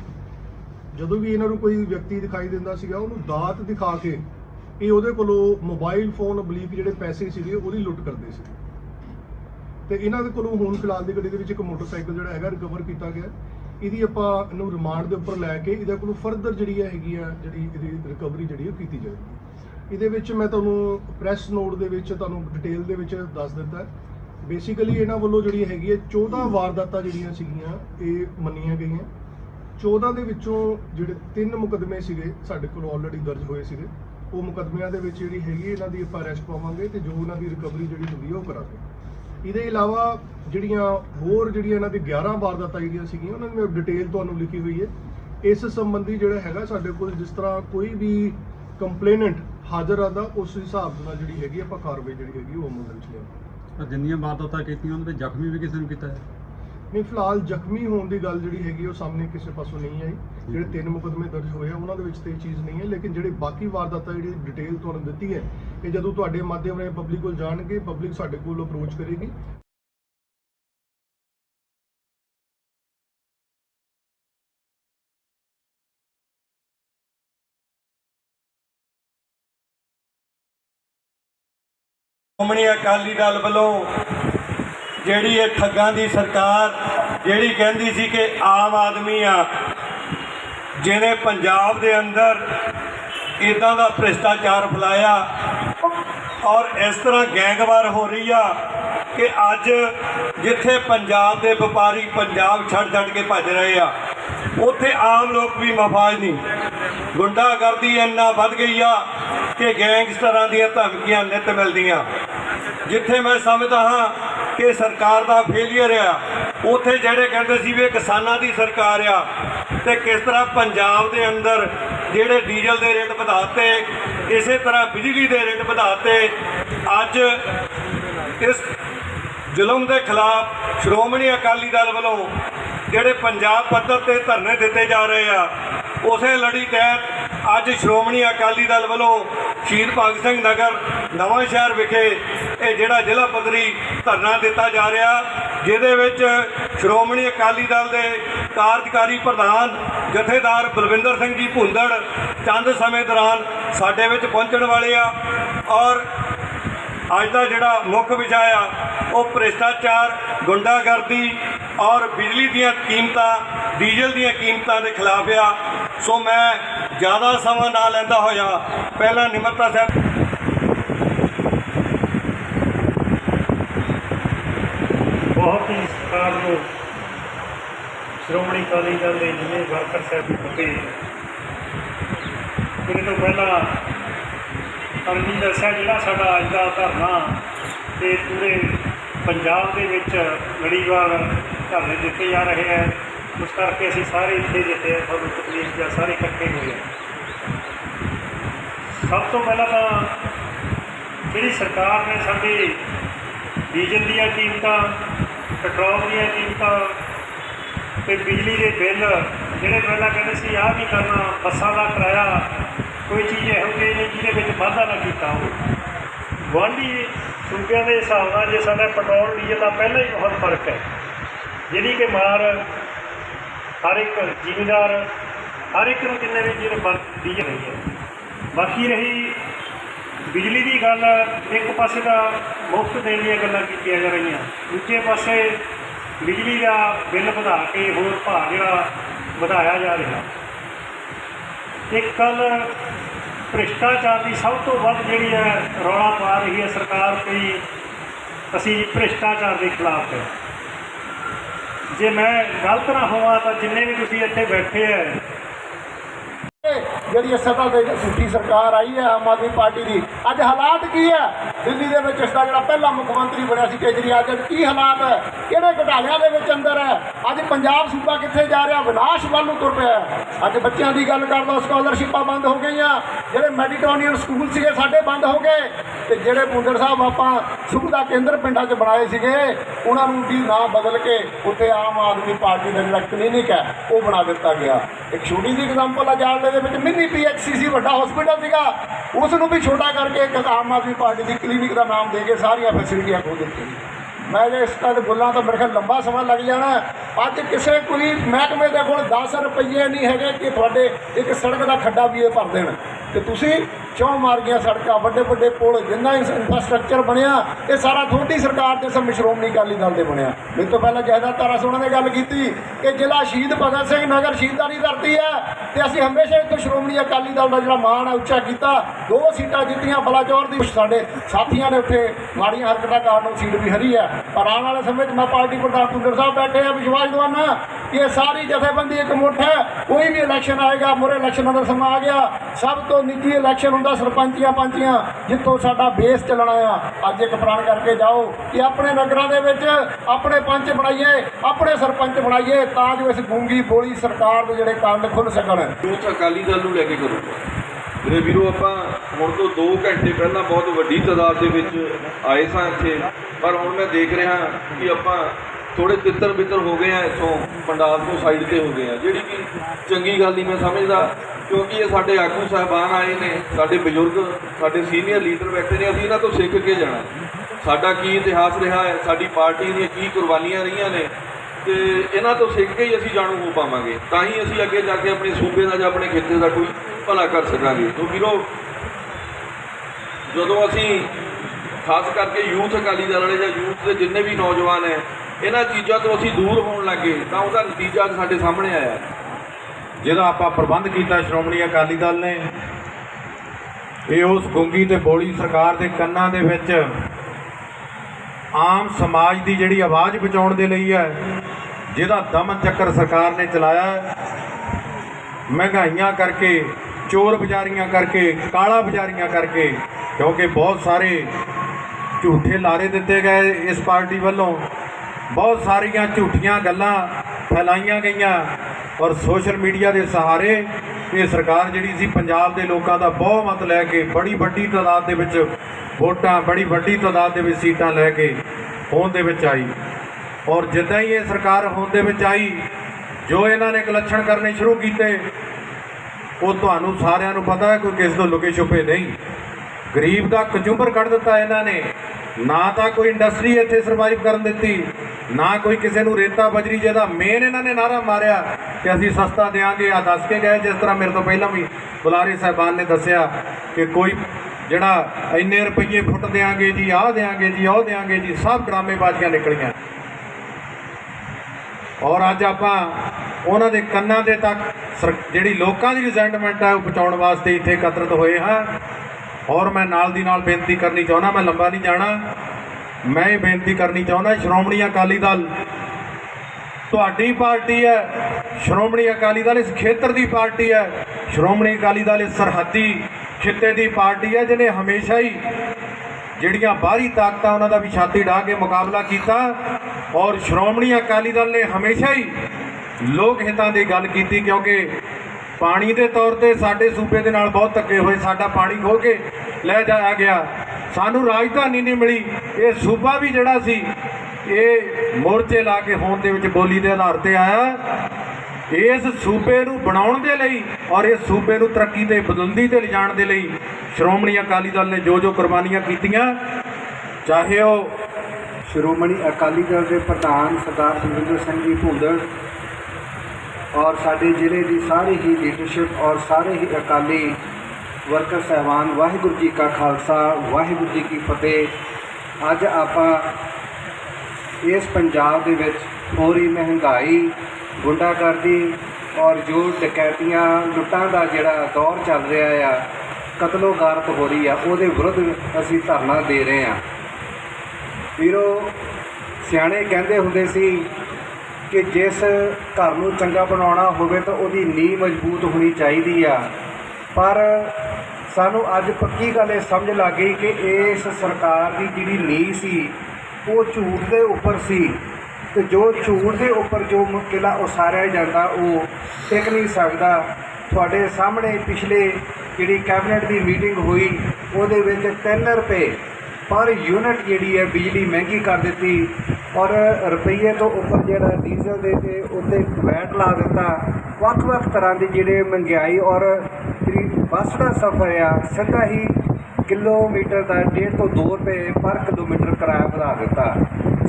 ਜਦੋਂ ਵੀ ਇਹਨਾਂ ਨੂੰ ਕੋਈ ਵਿਅਕਤੀ ਦਿਖਾਈ ਦਿੰਦਾ ਸੀਗਾ, ਉਹਨੂੰ ਦਾਤ ਦਿਖਾ ਕੇ ਇਹ ਉਹਦੇ ਕੋਲੋਂ ਮੋਬਾਈਲ ਫੋਨ, ਬਲੀਕ ਜਿਹੜੇ ਪੈਸੇ ਸੀਗੇ, ਉਹਦੀ ਲੁੱਟ ਕਰਦੇ ਸੀ ਤੇ ਇਹਨਾਂ ਦੇ ਕੋਲੋਂ ਹੁਣ ਫਿਲਹਾਲ ਦੀ ਗੱਡੀ ਦੇ ਵਿੱਚ ਇੱਕ ਮੋਟਰਸਾਈਕਲ ਜਿਹੜਾ ਹੈਗਾ ਰਿਕਵਰ ਕੀਤਾ ਗਿਆ। ਇਹਦੀ ਆਪਾਂ ਇਹਨੂੰ ਰਿਮਾਂਡ ਦੇ ਉੱਪਰ ਲੈ ਕੇ ਇਹਦੇ ਕੋਲੋਂ ਫਰਦਰ ਜਿਹੜੀ ਹੈਗੀ ਆ, ਜਿਹੜੀ ਇਹਦੀ ਰਿਕਵਰੀ ਜਿਹੜੀ ਉਹ ਕੀਤੀ ਜਾਏਗੀ। ਇਹਦੇ ਵਿੱਚ ਮੈਂ ਤੁਹਾਨੂੰ ਪ੍ਰੈਸ ਨੋਟ ਦੇ ਵਿੱਚ ਤੁਹਾਨੂੰ ਡਿਟੇਲ ਦੇ ਵਿੱਚ ਦੱਸ ਦਿੱਤਾ ਬੇਸਿਕਲੀ ਇਹਨਾਂ ਵੱਲੋਂ ਜਿਹੜੀ ਹੈਗੀ ਹੈ 14 ਵਾਰਦਾਤਾਂ ਜਿਹੜੀਆਂ ਸੀਗੀਆਂ, ਇਹ ਮੰਨੀਆਂ ਗਈਆਂ। 14 ਦੇ ਵਿੱਚੋਂ ਜਿਹੜੇ ਤਿੰਨ ਮੁਕਦਮੇ ਸੀਗੇ ਸਾਡੇ ਕੋਲ ਆਲਰੇਡੀ ਦਰਜ ਹੋਏ ਸੀਗੇ। ਉਹ ਮੁਕਦਮਿਆਂ ਦੇ ਵਿੱਚ ਜਿਹੜੀ ਹੈਗੀ ਇਹਨਾਂ ਦੀ ਆਪਾਂ ਅਰੈਸਟ ਪਾਵਾਂਗੇ ਤੇ ਜੋ ਉਹਨਾਂ ਦੀ ਰਿਕਵਰੀ ਜਿਹੜੀ ਹੁੰਦੀ ਹੈ ਉਹ ਕਰਾਂਗੇ। ਇਹਦੇ ਇਲਾਵਾ ਜਿਹੜੀਆਂ ਹੋਰ ਜਿਹੜੀਆਂ ਇਹਨਾਂ ਦੀ 11 ਵਾਰਦਾਤਾਂ ਜਿਹੜੀਆਂ ਸੀਗੀਆਂ, ਉਹਨਾਂ ਦੀ ਮੈਂ ਡਿਟੇਲ ਤੁਹਾਨੂੰ ਲਿਖੀ ਹੋਈ ਹੈ। ਇਸ ਸੰਬੰਧੀ ਜਿਹੜਾ ਹੈਗਾ ਸਾਡੇ ਕੋਲ ਜਿਸ ਤਰ੍ਹਾਂ ਕੋਈ ਵੀ ਕੰਪਲੇਨੈਂਟ ਹਾਜ਼ਰ ਆਦਾ ਉਸ ਹਿਸਾਬ ਦੇ ਨਾਲ ਜਿਹੜੀ ਹੈਗੀ ਆਪਾਂ ਕਾਰਵਾਈ ਜਿਹੜੀ ਹੈਗੀ ਉਹ ਅਮਲ ਦੇ ਵਿੱਚ ਲਿਆਵਾਂਗੇ ਜਿੰਨੀਆਂ ਵਾਰਦਾਤਾਂ ਕੀਤੀਆਂ, ਉਹਨਾਂ ਤੇ ਜ਼ਖਮੀ ਵੀ ਕਿਸੇ ਨੂੰ ਕੀਤਾ ਹੈ। ਨਹੀਂ ਫਿਲਹਾਲ ਜ਼ਖਮੀ ਹੋਣ ਦੀ ਗੱਲ ਜਿਹੜੀ ਹੈਗੀ ਉਹ ਸਾਹਮਣੇ ਕਿਸੇ ਪਾਸੋਂ ਨਹੀਂ ਆਈ। ਜਿਹੜੇ ਤਿੰਨ ਮੁਕਦਮੇ ਦਰਜ ਹੋਏ ਆ ਉਹਨਾਂ ਦੇ ਵਿੱਚ ਤੇ ਇਹ ਚੀਜ਼ ਨਹੀਂ ਹੈ ਲੇਕਿਨ ਜਿਹੜੇ ਬਾਕੀ ਵਾਰਦਾਤਾਂ ਜਿਹੜੀ ਡਿਟੇਲ ਤੁਹਾਨੂੰ ਦਿੱਤੀ ਹੈ ਇਹ ਜਦੋਂ ਤੁਹਾਡੇ ਮਾਧਿਅਮ ਰਾਹੀਂ ਪਬਲਿਕ ਕੋਲ ਜਾਣਗੇ ਪਬਲਿਕ ਸਾਡੇ ਕੋਲ ਅਪਰੋਚ ਕਰੇਗੀ। ਸ਼੍ਰੋਮਣੀ ਅਕਾਲੀ ਦਲ ਵੱਲੋਂ ਜਿਹੜੀ ਇਹ ਠੱਗਾਂ ਦੀ ਸਰਕਾਰ ਜਿਹੜੀ ਕਹਿੰਦੀ ਸੀ ਕਿ ਆਮ ਆਦਮੀ ਆ, ਜਿਹਨੇ ਪੰਜਾਬ ਦੇ ਅੰਦਰ ਇਦਾਂ ਦਾ ਭ੍ਰਿਸ਼ਟਾਚਾਰ ਫੈਲਾਇਆ ਔਰ ਇਸ ਤਰ੍ਹਾਂ ਗੈਂਗਵਾਰ ਹੋ ਰਹੀ ਆ ਕਿ ਅੱਜ ਜਿੱਥੇ ਪੰਜਾਬ ਦੇ ਵਪਾਰੀ ਪੰਜਾਬ ਛੱਡ ਛੱਡ ਕੇ ਭੱਜ ਰਹੇ ਆ, ਉੱਥੇ ਆਮ ਲੋਕ ਵੀ ਮਫਾਜ ਨਹੀਂ। ਗੁੰਡਾਗਰਦੀ ਇੰਨਾ ਵੱਧ ਗਈ ਆ ਕਿ ਗੈਂਗਸਟਰਾਂ ਦੀਆਂ ਧਮਕੀਆਂ ਨਿੱਤ ਮਿਲਦੀਆਂ। ਜਿੱਥੇ ਮੈਂ ਸਮਝਦਾ ਹਾਂ ਕਿ ਸਰਕਾਰ ਦਾ ਫੇਲਿਅਰ ਆ। ਉੱਥੇ ਜਿਹੜੇ ਕਹਿੰਦੇ ਸੀ ਵੀ ਕਿਸਾਨਾਂ ਦੀ ਸਰਕਾਰ ਆ, ਤੇ ਕਿਸ ਤਰ੍ਹਾਂ ਪੰਜਾਬ ਦੇ ਅੰਦਰ ਜਿਹੜੇ ਡੀਜ਼ਲ ਦੇ ਰੇਟ ਵਧਾਤੇ, ਇਸੇ ਤਰ੍ਹਾਂ ਬਿਜਲੀ ਦੇ ਰੇਟ ਵਧਾਤੇ, ਅੱਜ ਇਸ ਜ਼ੁਲਮ ਦੇ ਖਿਲਾਫ ਸ਼੍ਰੋਮਣੀ ਅਕਾਲੀ ਦਲ ਵੱਲੋਂ ਜਿਹੜੇ ਪੰਜਾਬ ਪੱਧਰ ਤੇ ਧਰਨੇ ਦਿੱਤੇ ਜਾ ਰਹੇ ਆ, ਉਸੇ ਲੜੀ ਤਹਿਤ ਅੱਜ ਸ਼੍ਰੋਮਣੀ ਅਕਾਲੀ ਦਲ ਵੱਲੋਂ ਸ਼ਹੀਦ ਭਗਤ ਸਿੰਘ ਨਗਰ ਨਵਾਂ ਸ਼ਹਿਰ ਵਿਖੇ ਇਹ ਜਿਹੜਾ ਜ਼ਿਲ੍ਹਾ ਪੱਧਰੀ ਧਰਨਾ ਦਿੱਤਾ ਜਾ ਰਿਹਾ, ਜਿਹਦੇ ਵਿੱਚ ਸ਼੍ਰੋਮਣੀ ਅਕਾਲੀ ਦਲ ਦੇ ਕਾਰਜਕਾਰੀ ਪ੍ਰਧਾਨ, ਜਥੇਦਾਰ ਬਲਵਿੰਦਰ ਸਿੰਘ ਜੀ ਭੁੰਦੜ ਚੰਦ ਸਮੇਂ ਦੌਰਾਨ ਸਾਡੇ ਵਿੱਚ ਪਹੁੰਚਣ ਵਾਲੇ ਆ ਔਰ ਅੱਜ ਦਾ ਜਿਹੜਾ ਮੁੱਖ ਵਿਸ਼ਾ ਆ, ਉਹ ਭ੍ਰਿਸ਼ਟਾਚਾਰ, ਗੁੰਡਾਗਰਦੀ ਔਰ ਬਿਜਲੀ ਦੀਆਂ ਕੀਮਤਾਂ, ਡੀਜ਼ਲ ਦੀਆਂ ਕੀਮਤਾਂ ਦੇ ਖਿਲਾਫ ਆ। ਸੋ ਮੈਂ ਜ਼ਿਆਦਾ ਸਮਾਂ ਨਾ ਲੈਂਦਾ ਹੋਇਆ। ਪਹਿਲਾਂ ਨਿਮਰਤਾ ਸਾਹਿਬ ਬਹੁਤ ਹੀ ਸਤਿਕਾਰਯੋਗ ਸ਼੍ਰੋਮਣੀ ਅਕਾਲੀ ਦਲ ਦੇ ਜਿਵੇਂ ਵਰਕਰ ਸਾਹਿਬ ਅਤੇ ਇਹਦੇ ਤੋਂ ਪਹਿਲਾਂ ਤੁਹਾਨੂੰ ਦੱਸਿਆ ਜਿਹੜਾ ਸਾਡਾ ਅੱਜ ਦਾ ਧਰਨਾ ਤੇ ਪੂਰੇ ਪੰਜਾਬ ਦੇ ਵਿੱਚ ਲੜੀਵਾਰ ਧਰਨੇ ਦਿੱਤੇ ਜਾ ਰਹੇ ਹੈ। ਉਸ ਕਰਕੇ ਅਸੀਂ ਸਾਰੇ ਇੱਥੇ ਜਿੱਥੇ ਸਾਨੂੰ ਤਕਲੀਫ ਜਾਂ ਸਾਰੇ ਇਕੱਠੇ ਹੋਏ ਹਾਂ ਸਭ ਤੋਂ ਪਹਿਲਾਂ ਤਾਂ ਜਿਹੜੀ ਸਰਕਾਰ ਨੇ ਸਾਡੇ ਡੀਜ਼ਲ ਦੀਆਂ ਕੀਮਤਾਂ, ਪੈਟਰੋਲ ਦੀਆਂ ਕੀਮਤਾਂ ਤੇ ਬਿਜਲੀ ਦੇ ਬਿੱਲ, ਜਿਹੜੇ ਪਹਿਲਾਂ ਕਹਿੰਦੇ ਸੀ, ਆਹ ਨਹੀਂ ਕਰਨਾ, ਬੱਸਾਂ ਦਾ ਕਿਰਾਇਆ, ਕੋਈ ਚੀਜ਼ ਇਹੋ ਜਿਹੀ ਨਹੀਂ ਜਿਹਦੇ ਵਿੱਚ ਵਾਧਾ ਨਾ ਕੀਤਾ ਹੋਵੇ। ਗੁਆਂਢੀ ਸੂਬਿਆਂ ਦੇ ਹਿਸਾਬ ਨਾਲ ਜੇ ਸਾਡਾ ਪੈਟਰੋਲ, ਡੀਜ਼ਲ ਦਾ ਪਹਿਲਾਂ ਹੀ ਬਹੁਤ ਫ਼ਰਕ ਹੈ। ਜਿਹੜੀ ਕਿ ਮਾਰ ਹਰ ਇੱਕ ਜ਼ਿਮੀਂਦਾਰ, ਹਰ ਇੱਕ ਨੂੰ ਜਿੰਨੇ ਵੀ ਜਿਹੜੇ ਵਰਤ ਡੀਜ਼ਲ ਰਹੀ ਹੈ। ਬਾਕੀ ਰਹੀ ਬਿਜਲੀ ਦੀ ਗੱਲ, ਇੱਕ ਪਾਸੇ ਤਾਂ ਮੁਫਤ ਦੇਣ ਦੀਆਂ ਗੱਲਾਂ ਕੀਤੀਆਂ ਜਾ ਰਹੀਆਂ। ਦੂਜੇ ਪਾਸੇ ਬਿਜਲੀ ਦਾ ਬਿੱਲ ਵਧਾ ਕੇ ਹੋਰ ਭਾਅ ਜਿਹੜਾ ਵਧਾਇਆ ਜਾ ਰਿਹਾ। ਇੱਕ ਗੱਲ ਭ੍ਰਿਸ਼ਟਾਚਾਰ ਦੀ ਸਭ ਤੋਂ ਵੱਧ ਜਿਹੜੀ ਹੈ ਰੌਲਾ ਪਾ ਰਹੀ ਹੈ ਸਰਕਾਰ ਕੋਈ, ਅਸੀਂ ਭ੍ਰਿਸ਼ਟਾਚਾਰ ਦੇ ਖਿਲਾਫ ਹੈ। ਜੇ ਮੈਂ ਗਲਤ ਨਾ ਹੋਵਾਂ ਤਾਂ ਜਿੰਨੇ ਵੀ ਤੁਸੀਂ ਇੱਥੇ ਬੈਠੇ ਹੈ ਜਿਹੜੀ ਸੱਤਾ ਦੇ ਸੁੱਤੀ ਸਰਕਾਰ ਆਈ ਹੈ ਆਮ ਆਦਮੀ ਪਾਰਟੀ ਦੀ, ਅੱਜ ਹਾਲਾਤ ਕੀ ਹੈ? ਦਿੱਲੀ ਦੇ ਵਿੱਚ ਇਸ ਦਾ ਜਿਹੜਾ ਪਹਿਲਾ ਮੁੱਖ ਮੰਤਰੀ ਬਣਿਆ ਸੀ ਕੇਜਰੀਵਾਲ, ਅੱਜ ਕੀ ਹਾਲਾਤ ਹੈ? ਕਿਹੜੇ ਘੁਟਾਲਿਆਂ ਦੇ ਵਿੱਚ ਅੰਦਰ ਹੈ? ਅੱਜ ਪੰਜਾਬ ਸੂਬਾ ਕਿੱਥੇ ਜਾ ਰਿਹਾ? ਵਿਨਾਸ਼ ਵੱਲ ਨੂੰ ਤੁਰ ਪਿਆ ਅੱਜ ਬੱਚਿਆਂ ਦੀ ਗੱਲ ਕਰ ਲਓ ਸਕਾਲਰਸ਼ਿਪਾਂ ਬੰਦ ਹੋ ਗਈਆਂ। ਜਿਹੜੇ ਮੈਡੀਟੋਨੀਅਨ ਸਕੂਲ ਸੀਗੇ, ਸਾਡੇ ਬੰਦ ਹੋ ਗਏ। ਤੇ ਜਿਹੜੇ ਪੁੰਦਰ ਸਾਹਿਬ ਆਪਾਂ ਸੁਵਿਧਾ ਕੇਂਦਰ ਪਿੰਡਾਂ 'ਚ ਬਣਾਏ ਸੀਗੇ, ਉਹਨਾਂ ਨੂੰ ਵੀ ਨਾਂ ਬਦਲ ਕੇ ਉੱਥੇ ਆਮ ਆਦਮੀ ਪਾਰਟੀ ਦਾ ਜਿਹੜਾ ਕਲੀਨਿਕ ਹੈ, ਉਹ ਬਣਾ ਦਿੱਤਾ ਗਿਆ। ਇੱਕ ਛੋਟੀ ਜਿਹੀ ਐਗਜ਼ਾਮਪਲ ਆ ਜਾਣਦੇ ਦੇ ਵਿੱਚ, ਮਿੰਨੀ ਪੀਐਚਸੀ ਸੀ ਵੱਡਾ ਹਸਪੀਟਲ ਸੀਗਾ। ਉਸ ਨੂੰ ਵੀ ਛੋਟਾ ਕਰਕੇ ਇੱਕ ਆਮ ਆਦਮੀ ਪਾਰਟੀ ਦੀ ਕਲੀਨਿਕ ਦਾ ਨਾਮ ਦੇ ਕੇ ਸਾਰੀਆਂ ਫੈਸਿਲਿਟੀਆਂ ਖੋਲ ਦਿੱਤੀਆਂ। ਮੈਂ ਜੇ ਇਸ ਤਰ੍ਹਾਂ ਦੇ ਬੋਲਾਂ ਤਾਂ ਮੇਰੇ ਖਿਆਲ ਲੰਬਾ ਸਮਾਂ ਲੱਗ ਜਾਣਾ। ਅੱਜ ਕਿਸੇ ਕੋਈ ਮਹਿਕਮੇ ਦੇ ਕੋਲ 10 ਰੁਪਏ ਨਹੀਂ ਹੈਗੇ ਕਿ ਤੁਹਾਡੇ ਇੱਕ ਸੜਕ ਦਾ ਖੱਡਾ ਵੀ ਇਹ ਭਰ ਦੇਣ। ਤੇ ਤੁਸੀਂ ਚੌਂ ਮਾਰ ਗਈਆਂ ਸੜਕਾਂ, ਵੱਡੇ ਵੱਡੇ ਪੁਲ, ਜਿੰਨਾ ਇਨਫਰਾਸਟ੍ਰਕਚਰ ਬਣਿਆ, ਇਹ ਸਾਰਾ ਤੁਹਾਡੀ ਸਰਕਾਰ ਦੇ ਸਮੇਂ ਸ਼੍ਰੋਮਣੀ ਅਕਾਲੀ ਦਲ ਦੇ ਬਣਿਆ। ਮੇਰੇ ਤੋਂ ਪਹਿਲਾਂ ਜਹਦਾ ਤਾਰਾ ਸੋਹਣਾ ਨੇ ਗੱਲ ਕੀਤੀ ਕਿ ਜ਼ਿਲ੍ਹਾ ਸ਼ਹੀਦ ਭਗਤ ਸਿੰਘ ਨਗਰ ਸ਼ਹੀਦਾਂ ਦੀ ਧਰਤੀ ਹੈ ਤੇ ਅਸੀਂ ਹਮੇਸ਼ਾ ਇੱਥੇ ਸ਼੍ਰੋਮਣੀ ਅਕਾਲੀ ਦਲ ਦਾ ਜਿਹੜਾ ਮਾਣ ਹੈ, ਉੱਚਾ ਕੀਤਾ। ਦੋ ਸੀਟਾਂ ਜਿੱਤੀਆਂ ਬਲਾਚੌਰ ਦੀ, ਸਾਡੇ ਸਾਥੀਆਂ ਨੇ ਉੱਥੇ ਮਾੜੀਆਂ ਹਰਕਤਾਂ ਕਾਰਨ ਉਹ ਸੀਟ ਵੀ ਹਰੀ ਹੈ। ਪਰ ਆਉਣ ਵਾਲੇ ਸਮੇਂ 'ਚ ਮੈਂ ਪਾਰਟੀ ਪ੍ਰਧਾਨ ਕੁੰਦਰ ਸਾਹਿਬ ਬੈਠੇ ਆ, ਵਿਸ਼ਵਾਸ ਦਵਾਨਾ। ਇਹ ਸਾਰੀ ਜਥੇਬੰਦੀ ਇੱਕ ਮੁੱਠ ਹੈ ਕੋਈ ਵੀ ਇਲੈਕਸ਼ਨ ਆਏਗਾ ਮੁਰੇ ਇਲੈਕਸ਼ਨਾਂ ਦਾ ਸਮਾਂ ਆ ਗਿਆ। ਸਭ ਤੋਂ ਨਿੱਜੀ ਇਲੈਕਸ਼ਨ ਹੁੰਦਾ ਸਰਪੰਚੀਆਂ ਪੰਚੀਆਂ, ਜਿੱਥੋਂ ਸਾਡਾ ਬੇਸ ਚੱਲਣਾ ਆ ਅੱਜ ਇੱਕ ਪ੍ਰਣ ਕਰਕੇ ਜਾਓ ਕਿ ਆਪਣੇ ਨਗਰਾਂ ਦੇ ਵਿੱਚ ਆਪਣੇ ਪੰਚ ਬਣਾਈਏ, ਆਪਣੇ ਸਰਪੰਚ ਬਣਾਈਏ, ਤਾਂ ਜੋ ਇਸ ਗੂੰਗੀ ਬੋਲੀ ਸਰਕਾਰ ਦੇ ਜਿਹੜੇ ਕੰਨ ਖੁੱਲ ਸਕਣ। ਯੂਥ ਅਕਾਲੀ ਦਲ ਨੂੰ ਲੈ ਕੇ ਕਰੋ। ਮੇਰੇ ਵੀਰੋ, ਆਪਾਂ ਹੁਣ ਤੋਂ 2 ਘੰਟੇ ਪਹਿਲਾਂ ਬਹੁਤ ਵੱਡੀ ਤਾਦਾਦ ਦੇ ਵਿੱਚ ਆਏ ਸਾਂ ਇੱਥੇ। ਪਰ ਹੁਣ ਮੈਂ ਦੇਖ ਰਿਹਾ ਕਿ ਆਪਾਂ ਥੋੜੇ ਤਿੱਤਰ ਬਿੱਤਰ ਹੋ ਗਏ ਆ ਇੱਥੋਂ ਪੰਡਾਲ ਤੋਂ ਸਾਈਡ ਤੇ ਹੋ ਗਏ ਆ। ਜਿਹੜੀ ਕਿ ਚੰਗੀ ਗੱਲ ਨਹੀਂ ਮੈਂ ਸਮਝਦਾ, ਕਿਉਂਕਿ ਇਹ ਸਾਡੇ ਆਗੂ ਸਾਹਿਬਾਨ ਆਏ ਨੇ, ਸਾਡੇ ਬਜ਼ੁਰਗ, ਸਾਡੇ ਸੀਨੀਅਰ ਲੀਡਰ ਬੈਠੇ ਨੇ, ਅਸੀਂ ਇਹਨਾਂ ਤੋਂ ਸਿੱਖ ਕੇ ਜਾਣਾ। ਸਾਡਾ ਕੀ ਇਤਿਹਾਸ ਰਿਹਾ ਹੈ, ਸਾਡੀ ਪਾਰਟੀ ਦੀਆਂ ਕੀ ਕੁਰਬਾਨੀਆਂ ਰਹੀਆਂ ਨੇ, ਤੇ ਇਹਨਾਂ ਤੋਂ ਸਿੱਖ ਕੇ ਹੀ ਅਸੀਂ ਜਾਣੂ ਹੋ ਪਾਵਾਂਗੇ। ਤਾਂ ਹੀ ਅਸੀਂ ਅੱਗੇ ਜਾ ਕੇ ਆਪਣੇ ਸੂਬੇ ਦਾ ਜਾਂ ਆਪਣੇ ਖੇਤੇ ਦਾ ਕੋਈ ਭਲਾ ਕਰ ਸਕਾਂਗੇ। ਤੋਂ ਵੀਰੋ, ਜਦੋਂ ਅਸੀਂ, ਖਾਸ ਕਰਕੇ ਯੂਥ ਅਕਾਲੀ ਦਲ ਵਾਲੇ ਜਾਂ ਯੂਥ ਦੇ ਜਿੰਨੇ ਵੀ ਨੌਜਵਾਨ ਹੈ ਇਹਨਾਂ ਚੀਜ਼ਾਂ ਤੋਂ ਅਸੀਂ ਦੂਰ ਹੋਣ ਲੱਗੇ ਤਾਂ ਉਹਦਾ ਨਤੀਜਾ ਸਾਡੇ ਸਾਹਮਣੇ ਆਇਆ। ਜਿਹਦਾ ਆਪਾਂ ਪ੍ਰਬੰਧ ਕੀਤਾ ਸ਼੍ਰੋਮਣੀ ਅਕਾਲੀ ਦਲ ਨੇ। ਇਹ ਉਸ ਗੁੰਗੀ ਤੇ ਬੋਲੀ ਸਰਕਾਰ ਦੇ ਕੰਨਾਂ ਦੇ ਵਿੱਚ ਆਮ ਸਮਾਜ ਦੀ ਜਿਹੜੀ ਆਵਾਜ਼ ਬਚਾਉਣ ਦੇ ਲਈ ਹੈ, ਜਿਹਦਾ ਦਮਨ ਚੱਕਰ ਸਰਕਾਰ ਨੇ ਚਲਾਇਆ ਮਹਿੰਗਾਈਆਂ ਕਰਕੇ, ਚੋਰ ਬਜ਼ਾਰੀਆਂ ਕਰਕੇ, ਕਾਲਾ ਬਜ਼ਾਰੀਆਂ ਕਰਕੇ, ਕਿਉਂਕਿ ਬਹੁਤ ਸਾਰੇ ਝੂਠੇ ਲਾਰੇ ਦਿੱਤੇ ਗਏ ਇਸ ਪਾਰਟੀ ਵੱਲੋਂ। ਬਹੁਤ ਸਾਰੀਆਂ ਝੂਠੀਆਂ ਗੱਲਾਂ ਫੈਲਾਈਆਂ ਗਈਆਂ ਔਰ ਸੋਸ਼ਲ ਮੀਡੀਆ ਦੇ ਸਹਾਰੇ ਇਹ ਸਰਕਾਰ ਜਿਹੜੀ ਸੀ ਪੰਜਾਬ ਦੇ ਲੋਕਾਂ ਦਾ ਬਹੁਮਤ ਲੈ ਕੇ ਬੜੀ ਵੱਡੀ ਤਾਦਾਦ ਦੇ ਵਿੱਚ ਵੋਟਾਂ, ਬੜੀ ਵੱਡੀ ਤਾਦਾਦ ਦੇ ਵਿੱਚ ਸੀਟਾਂ ਲੈ ਕੇ ਹੋਂਦ ਦੇ ਵਿੱਚ ਆਈ। ਔਰ ਜਿੱਦਾਂ ਹੀ ਇਹ ਸਰਕਾਰ ਹੋਂਦ ਦੇ ਵਿੱਚ ਆਈ, ਜੋ ਇਹਨਾਂ ਨੇ ਕਲੱਛਣ ਕਰਨੇ ਸ਼ੁਰੂ ਕੀਤੇ, ਉਹ ਤੁਹਾਨੂੰ ਸਾਰਿਆਂ ਨੂੰ ਪਤਾ ਹੈ ਕੋਈ ਕਿਸ ਤੋਂ ਲੁਕੇ ਛੁਪੇ ਨਹੀਂ। ਗਰੀਬ ਦਾ ਕਚੂੰਬਰ ਕੱਢ ਦਿੱਤਾ ਇਹਨਾਂ ਨੇ। ਨਾ ਤਾਂ ਕੋਈ ਇੰਡਸਟਰੀ ਇੱਥੇ ਸਰਵਾਈਵ ਕਰਨ ਦਿੱਤੀ, ਨਾ ਕੋਈ ਕਿਸੇ ਨੂੰ ਰੇਤਾ ਬਜਰੀ ਜਿਹਦਾ ਮੇਨ ਇਹਨਾਂ ਨੇ ਨਾਰਾ ਮਾਰਿਆ ਕਿ ਅਸੀਂ ਸਸਤਾ ਦੇਾਂਗੇ ਆ ਦੱਸ ਕੇ ਗਏ ਜਿਸ ਤਰ੍ਹਾਂ ਮੇਰੇ ਤੋਂ ਪਹਿਲਾਂ ਵੀ ਬੁਲਾਰੇ ਸਾਹਿਬਾਨ ਨੇ ਦੱਸਿਆ ਕਿ ਕੋਈ ਜਿਹੜਾ ਇੰਨੇ ਰੁਪਏ ਫੁੱਟ ਦੇਾਂਗੇ ਜੀ, ਆਹ ਦੇਾਂਗੇ ਜੀ, ਉਹ ਦੇਾਂਗੇ ਜੀ, ਸਭ ਡਰਾਮੇਬਾਜ਼ੀਆਂ ਨਿਕਲੀਆਂ। ਔਰ ਅੱਜ ਆਪਾਂ ਉਹਨਾਂ ਦੇ ਕੰਨਾਂ ਦੇ ਤੱਕ ਸਰ- ਜਿਹੜੀ ਲੋਕਾਂ ਦੀ ਰਿਜ਼ੈਂਟਮੈਂਟ ਹੈ ਉਹ ਪਹੁੰਚਾਉਣ ਵਾਸਤੇ ਇੱਥੇ ਇਕੱਤਰਤ ਹੋਏ ਹਾਂ। ਔਰ ਮੈਂ ਨਾਲ ਦੀ ਨਾਲ ਬੇਨਤੀ ਕਰਨੀ ਚਾਹੁੰਦਾ, ਮੈਂ ਲੰਬਾ ਨਹੀਂ ਜਾਣਾ। ਮੈਂ ਇਹ ਬੇਨਤੀ ਕਰਨੀ ਚਾਹੁੰਦਾ, ਸ਼੍ਰੋਮਣੀ ਅਕਾਲੀ ਦਲ, ਤੁਹਾਡੀ ਪਾਰਟੀ ਹੈ, ਸ਼੍ਰੋਮਣੀ ਅਕਾਲੀ ਦਲ ਇਸ ਖੇਤਰ ਦੀ ਪਾਰਟੀ ਹੈ, ਸ਼੍ਰੋਮਣੀ ਅਕਾਲੀ ਦਲ ਇਸ ਸਰਹੱਦੀ ਖਿੱਤੇ ਦੀ ਪਾਰਟੀ ਹੈ, ਜਿਹਨੇ ਹਮੇਸ਼ਾ ਹੀ ਜਿਹੜੀਆਂ ਬਾਹਰੀ ਤਾਕਤਾਂ ਉਹਨਾਂ ਦਾ ਵੀ ਛਾਤੀ ਢਾ ਕੇ ਮੁਕਾਬਲਾ ਕੀਤਾ, ਔਰ ਸ਼੍ਰੋਮਣੀ ਅਕਾਲੀ ਦਲ ਨੇ ਹਮੇਸ਼ਾ ਹੀ ਲੋਕ ਹਿੱਤਾਂ ਦੀ ਗੱਲ ਕੀਤੀ, ਕਿਉਂਕਿ ਪਾਣੀ ਦੇ ਤੌਰ ਤੇ ਸਾਡੇ ਸੂਬੇ ਦੇ ਨਾਲ ਬਹੁਤ ਧੱਕੇ ਹੋਏ, ਸਾਡਾ ਪਾਣੀ ਖੋ ਕੇ ਲੈ ਜਾਇਆ ਗਿਆ। ਸਾਨੂੰ ਰਾਜਧਾਨੀ ਨਹੀਂ ਮਿਲੀ। ਇਹ ਸੂਬਾ ਵੀ ਜਿਹੜਾ ਸੀ, ਇਹ ਮੋਰਚੇ ਲਾ ਕੇ ਹੋਣ ਦੇ ਵਿੱਚ ਬੋਲੀ ਦੇ ਆਧਾਰ ਤੇ ਆਇਆ। ਇਸ ਸੂਬੇ ਨੂੰ ਬਣਾਉਣ ਦੇ ਲਈ ਔਰ ਇਸ ਸੂਬੇ ਨੂੰ ਤਰੱਕੀ ਤੇ ਬੁਲੰਦੀ ਤੇ ਲਿਜਾਣ ਦੇ ਲਈ ਸ਼੍ਰੋਮਣੀ ਅਕਾਲੀ ਦਲ ਨੇ ਜੋ ਜੋ ਕੁਰਬਾਨੀਆਂ ਕੀਤੀਆਂ, ਚਾਹੇ ਉਹ ਸ਼੍ਰੋਮਣੀ ਅਕਾਲੀ ਦਲ ਦੇ ਪ੍ਰਧਾਨ ਸਰਦਾਰ ਸੁਖਵਿੰਦਰ ਸਿੰਘ ਜੀ ਭੁੰਦੜ ਔਰ ਸਾਡੇ ਜ਼ਿਲ੍ਹੇ ਦੀ ਸਾਰੀ ਹੀ ਲੀਡਰਸ਼ਿਪ ਔਰ ਸਾਰੇ ਹੀ ਅਕਾਲੀ ਵਰਕਰ ਸਹਿਬਾਨ, ਵਾਹਿਗੁਰੂ ਜੀ ਕਾ ਖਾਲਸਾ, ਵਾਹਿਗੁਰੂ ਜੀ ਕੀ ਫਤਿਹ। ਅੱਜ ਆਪਾਂ ਇਸ ਪੰਜਾਬ ਦੇ ਵਿੱਚ ਹੋ ਰਹੀ ਮਹਿੰਗਾਈ, ਗੁੰਡਾਗਰਦੀ ਔਰ ਜੋ ਡਕੈਤੀਆਂ, ਲੁੱਟਾਂ ਦਾ ਜਿਹੜਾ ਦੌਰ ਚੱਲ ਰਿਹਾ ਆ ਕਤਲੋ ਗਾਰਤ ਹੋ ਰਹੀ ਆ, ਉਹਦੇ ਵਿਰੁੱਧ ਅਸੀਂ ਧਰਨਾ ਦੇ ਰਹੇ ਆ। ਵੀਰੋ, ਸਿਆਣੇ ਕਹਿੰਦੇ ਹੁੰਦੇ ਸੀ ਕਿ ਜਿਸ ਘਰ ਨੂੰ ਚੰਗਾ ਬਣਾਉਣਾ ਹੋਵੇ ਤਾਂ ਉਹਦੀ ਨੀਂਹ ਮਜ਼ਬੂਤ ਹੋਣੀ ਚਾਹੀਦੀ ਆ। ਪਰ ਸਾਨੂੰ ਅੱਜ ਪੱਕੀ ਗੱਲ ਇਹ ਸਮਝ ਲੱਗ ਗਈ ਕਿ ਇਸ ਸਰਕਾਰ ਦੀ ਜਿਹੜੀ ਨੀਂਹ ਸੀ, ਉਹ ਝੂਠ ਦੇ ਉੱਪਰ ਸੀ ਤੇ ਜੋ ਝੂਠ ਦੇ ਉੱਪਰ ਜੋ ਮ- ਕਿਲ੍ਹਾ ਉਸਾਰਿਆ ਜਾਂਦਾ, ਉਹ ਟਿਕ ਨਹੀਂ ਸਕਦਾ। ਤੁਹਾਡੇ ਸਾਹਮਣੇ ਪਿਛਲੇ ਜਿਹੜੀ ਕੈਬਨਿਟ ਦੀ ਮੀਟਿੰਗ ਹੋਈ, ਉਹਦੇ ਵਿੱਚ 3 ਰੁਪਏ ਪਰ ਯੂਨਿਟ ਜਿਹੜੀ ਹੈ ਬਿਜਲੀ ਮਹਿੰਗੀ ਕਰ ਦਿੱਤੀ। ਔਰ ਰੁਪਈਏ ਤੋਂ ਉੱਪਰ ਜਿਹੜਾ ਡੀਜ਼ਲ ਦੇ ਤੇ ਉੱਤੇ ਵੈਟ ਲਾ ਦਿੱਤਾ, ਵੱਖ-ਵੱਖ ਤਰ੍ਹਾਂ ਦੀ ਜਿਹੜੇ ਮਹਿੰਗਾਈ ਔਰ ਬੱਸ ਦਾ ਸਫ਼ਰ ਆ, ਸਿੱਧਾ ਹੀ ਕਿਲੋਮੀਟਰ ਦਾ 1.5 ਤੋਂ 2 ਰੁਪਏ ਪਰ ਕਿਲੋਮੀਟਰ ਕਿਰਾਇਆ ਵਧਾ ਦਿੱਤਾ।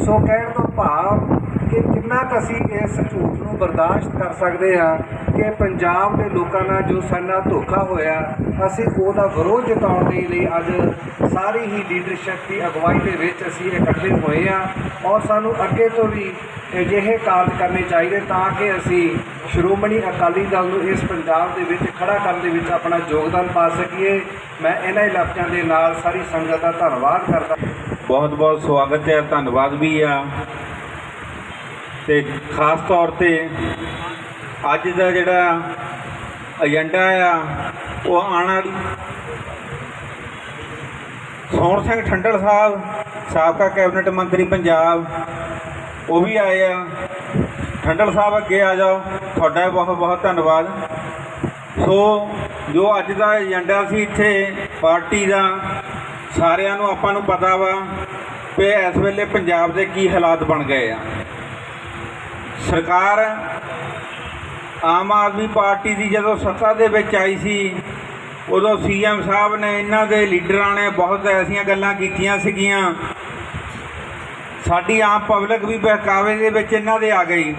ਸੋ ਕਹਿਣ ਤੋਂ ਭਾਵ ਕਿ ਕਿੰਨਾ ਕੁ ਅਸੀਂ ਇਸ ਝੂਠ ਨੂੰ ਬਰਦਾਸ਼ਤ ਕਰ ਸਕਦੇ ਹਾਂ ਕਿ ਪੰਜਾਬ ਦੇ ਲੋਕਾਂ ਨਾਲ ਜੋ ਸਾਡਾ ਧੋਖਾ ਹੋਇਆ, ਅਸੀਂ ਉਹਦਾ ਵਿਰੋਧ ਜਤਾਉਣ ਦੇ ਲਈ ਅੱਜ ਸਾਰੀ ਹੀ ਲੀਡਰਸ਼ਿਪ ਦੀ ਅਗਵਾਈ ਦੇ ਵਿੱਚ ਅਸੀਂ ਇਕੱਠੇ ਹੋਏ ਹਾਂ ਔਰ ਸਾਨੂੰ ਅੱਗੇ ਤੋਂ ਵੀ ਅਜਿਹੇ ਕਾਰਜ ਕਰਨੇ ਚਾਹੀਦੇ ਤਾਂ ਕਿ ਅਸੀਂ ਸ਼੍ਰੋਮਣੀ ਅਕਾਲੀ ਦਲ ਨੂੰ ਇਸ ਪੰਜਾਬ ਦੇ ਵਿੱਚ ਖੜਾ ਕਰਨ ਦੇ ਵਿੱਚ ਆਪਣਾ ਯੋਗਦਾਨ ਪਾ ਸਕੀਏ। ਮੈਂ ਇਹਨਾਂ ਇਲਾਕਿਆਂ ਦੇ ਨਾਲ ਸਾਰੀ ਸੰਗਤ ਦਾ ਧੰਨਵਾਦ ਕਰਦਾ ਬਹੁਤ ਬਹੁਤ ਸਵਾਗਤ ਹੈ, ਧੰਨਵਾਦ ਵੀ ਆ। ਤੇ ਖਾਸ ਤੌਰ ਤੇ ਅੱਜ ਦਾ ਜਿਹੜਾ ਏਜੰਡਾ ਆ, ਉਹ ਆਉਣ ਵਾਲੀ ਸੋਹਣ ਸਿੰਘ ਠੰਡਲ ਸਾਹਿਬ, ਸਾਬਕਾ ਕੈਬਨਿਟ ਮੰਤਰੀ ਪੰਜਾਬ, ਉਹ ਵੀ ਆਏ ਆ। ਠੰਡਲ ਸਾਹਿਬ ਅੱਗੇ ਆ ਜਾਓ, ਤੁਹਾਡਾ ਬਹੁਤ ਬਹੁਤ ਧੰਨਵਾਦ। ਸੋ ਜੋ ਅੱਜ ਦਾ ਏਜੰਡਾ ਸੀ ਇੱਥੇ ਪਾਰਟੀ ਦਾ, ਸਾਰਿਆਂ ਨੂੰ ਆਪਾਂ ਨੂੰ ਪਤਾ ਵਾ ਕਿ ਇਸ ਵੇਲੇ ਪੰਜਾਬ ਦੇ ਕੀ ਹਾਲਾਤ ਬਣ ਗਏ ਆ। ਸਰਕਾਰ ਆਮ ਆਦਮੀ ਪਾਰਟੀ ਦੀ ਜਦੋਂ ਸੱਤਾ ਦੇ ਵਿੱਚ ਆਈ ਸੀ, ਉਦੋਂ ਸੀਐਮ ਸਾਹਿਬ ਨੇ ਇਹਨਾਂ ਦੇ ਲੀਡਰਾਂ ਨੇ ਬਹੁਤ ਐਸੀਆਂ ਗੱਲਾਂ ਕੀਤੀਆਂ ਸੀਗੀਆਂ। ਸਾਡੀ ਆਮ ਪਬਲਿਕ ਵੀ ਬਹਿਕਾਵੇ ਦੇ ਵਿੱਚ ਇਹਨਾਂ ਦੇ ਆ ਗਈ।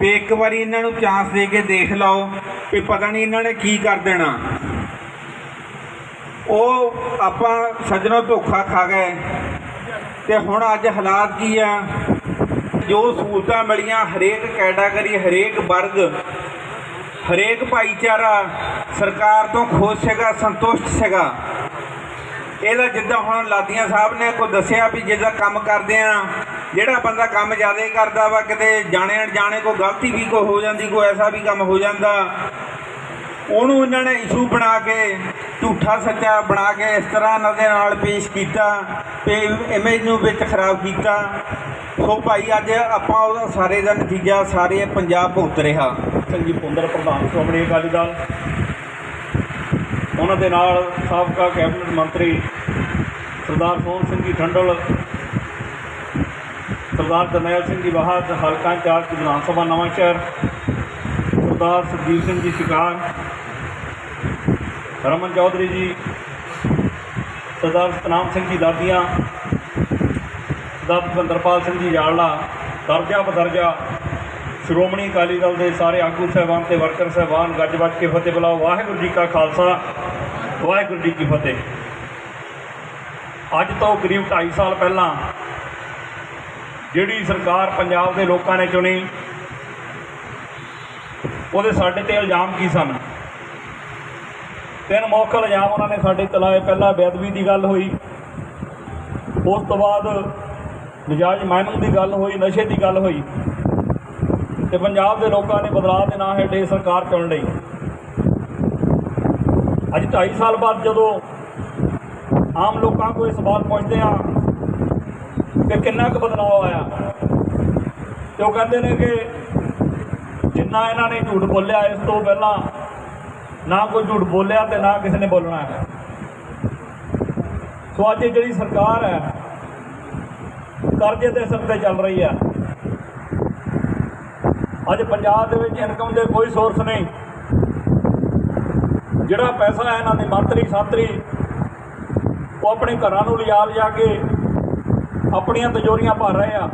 ਵੀ ਇੱਕ ਵਾਰੀ ਇਹਨਾਂ ਨੂੰ ਚਾਂਸ ਦੇ ਕੇ ਦੇਖ ਲਓ ਵੀ ਪਤਾ ਨਹੀਂ ਇਹਨਾਂ ਨੇ ਕੀ ਕਰ ਦੇਣਾ। ਉਹ ਆਪਾਂ ਸੱਜਣੋਂ ਧੋਖਾ ਖਾ ਗਏ। ਤੇ ਹੁਣ ਅੱਜ ਹਾਲਾਤ ਕੀ ਆ? ਜੋ ਸਹੂਲਤਾਂ ਮਿਲੀਆਂ, ਹਰੇਕ ਕੈਟਾਗਰੀ ਹਰੇਕ ਵਰਗ, ਹਰੇਕ ਭਾਈਚਾਰਾ ਸਰਕਾਰ ਤੋਂ ਖੁਸ਼ ਹੈਗਾ ਸੰਤੁਸ਼ਟ ਸੀਗਾ। ਇਹਦਾ ਜਿੱਦਾਂ ਹੁਣ ਲਾਦੀਆਂ ਸਾਹਿਬ ਨੇ ਕੋ ਦੱਸਿਆ ਵੀ ਜਿੱਦਾਂ ਕੰਮ ਕਰਦੇ ਆ, ਜਿਹੜਾ ਬੰਦਾ ਕੰਮ ਜ਼ਿਆਦਾ ਕਰਦਾ ਵਾ, ਕਿਤੇ ਜਾਣੇ ਅਣਜਾਣੇ ਕੋ ਗਲਤੀ ਵੀ ਕੋ ਹੋ ਜਾਂਦੀ ਕੋ ਐਸਾ ਵੀ ਕੰਮ ਹੋ ਜਾਂਦਾ, ਉਹਨੂੰ ਇਹਨਾਂ ਨੇ ਇਸ਼ੂ ਬਣਾ ਕੇ ਝੂਠਾ ਸੱਚਾ ਬਣਾ ਕੇ ਇਸ ਤਰ੍ਹਾਂ ਇਹਨਾਂ ਦੇ ਨਾਲ ਪੇਸ਼ ਕੀਤਾ ਤੇ ਇਮੇਜ ਨੂੰ ਵਿੱਚ ਖਰਾਬ ਕੀਤਾ। ਸੋ ਭਾਈ, ਅੱਜ ਆਪਾਂ ਉਹਦਾ ਸਾਰੇ ਦਾ ਨਤੀਜਾ, ਸਾਰੇ ਪੰਜਾਬ ਭੁਗਤ ਰਿਹਾ। ਸਿੰਘ ਪੁੰਦਰ ਪ੍ਰਧਾਨ ਸ਼੍ਰੋਮਣੀ ਅਕਾਲੀ ਦਲ, ਉਹਨਾਂ ਦੇ ਨਾਲ ਸਾਬਕਾ ਕੈਬਨਿਟ ਮੰਤਰੀ ਸਰਦਾਰ ਸੋਹਣ ਸਿੰਘ ਜੀ ਠੰਡਲ, ਸਰਦਾਰ ਜਰਨੈਲ ਸਿੰਘ ਜੀ ਬਾਹਰ ਹਲਕਾ ਇੰਚਾਰਜ ਵਿਧਾਨ ਸਭਾ ਨਵਾਂ ਸ਼ਹਿਰ ਸਰਦਾਰ ਸੁਖਜੀਤ ਸਿੰਘ ਜੀ ਸ਼ਿਕਾਰ ਰਮਨ ਚੌਧਰੀ ਜੀ, ਸਰਦਾਰ ਸਤਨਾਮ ਸਿੰਘ ਜੀ ਦਾਦੀਆਂ, ਸਰਦਾਰ ਭੁਪਿੰਦਰਪਾਲ ਸਿੰਘ ਜੀ ਜਾਲੜਾ ਦਰਜਾ ਬਦਰਜਾ, ਸ਼੍ਰੋਮਣੀ ਅਕਾਲੀ ਦਲ ਦੇ ਸਾਰੇ ਆਗੂ ਸਹਿਬਾਨ ਤੇ ਵਰਕਰ ਸਹਿਬਾਨ, ਗੱਜ ਵੱਜ ਕੇ ਫਤਿਹ ਬੁਲਾਓ। ਵਾਹਿਗੁਰੂ ਜੀ ਕਾ ਖਾਲਸਾ, ਵਾਹਿਗੁਰੂ ਜੀ ਕੀ ਫਤਿਹ। ਅੱਜ ਤੋਂ ਕਰੀਬ 2.5 ਸਾਲ ਪਹਿਲਾਂ ਜਿਹੜੀ ਸਰਕਾਰ ਪੰਜਾਬ ਦੇ ਲੋਕਾਂ ਨੇ ਚੁਣੀ, ਉਹਦੇ ਸਾਡੇ ਤੇ ਇਲਜ਼ਾਮ ਕੀ ਸਨ? ਤਿੰਨ ਮੁੱਖ ਇਲਜ਼ਾਮ ਉਹਨਾਂ ਨੇ ਸਾਡੇ ਤੇ ਲਾਏ ਪਹਿਲਾਂ ਬੇਅਦਬੀ ਦੀ ਗੱਲ ਹੋਈ। ਉਸ ਤੋਂ ਬਾਅਦ ਨਜਾਇਜ਼ ਮਾਈਨਿੰਗ ਦੀ ਗੱਲ ਹੋਈ, ਨਸ਼ੇ ਦੀ ਗੱਲ ਹੋਈ। ਤੇ ਪੰਜਾਬ ਦੇ ਲੋਕਾਂ ਨੇ ਬਦਲਾਅ ਦੇ ਨਾਂ ਹੇਠ ਇਹ ਸਰਕਾਰ ਚੁਣ ਲਈ। ਅੱਜ 2.5 ਸਾਲ ਬਾਅਦ ਜਦੋਂ ਆਮ ਲੋਕਾਂ ਕੋਲ ਇਹ ਸਵਾਲ ਪੁੱਛਦੇ ਆ ਕਿ ਕਿੰਨਾ ਕੁ ਬਦਲਾਅ ਆਇਆ, ਤੇ ਉਹ ਕਹਿੰਦੇ ਨੇ ਕਿ ਜਿੰਨਾ ਇਹਨਾਂ ਨੇ ਝੂਠ ਬੋਲਿਆ, ਇਸ ਤੋਂ ਪਹਿਲਾਂ ਨਾ ਕੋਈ ਝੂਠ ਬੋਲਿਆ ਤੇ ਨਾ ਕਿਸੇ ਨੇ ਬੋਲਣਾ ਹੈ। ਸੋ ਅੱਜ ਜਿਹੜੀ ਸਰਕਾਰ ਹੈ, ਕਰਜ਼ੇ ਦੇ ਸਿਰ ਤੇ ਚੱਲ ਰਹੀ ਹੈ। ਅੱਜ ਪੰਜਾਬ ਦੇ ਵਿੱਚ ਇਨਕਮ ਦੇ ਕੋਈ ਸੋਰਸ ਨਹੀਂ। ਜਿਹੜਾ ਪੈਸਾ ਹੈ ਇਹਨਾਂ ਦੇ ਮੰਤਰੀ, ਸੰਤਰੀ, ਉਹ ਆਪਣੇ ਘਰਾਂ ਨੂੰ ਲਿਜਾ ਲਿਜਾ ਕੇ ਆਪਣੀਆਂ ਤਜੋਰੀਆਂ ਭਰ ਰਹੇ ਆ।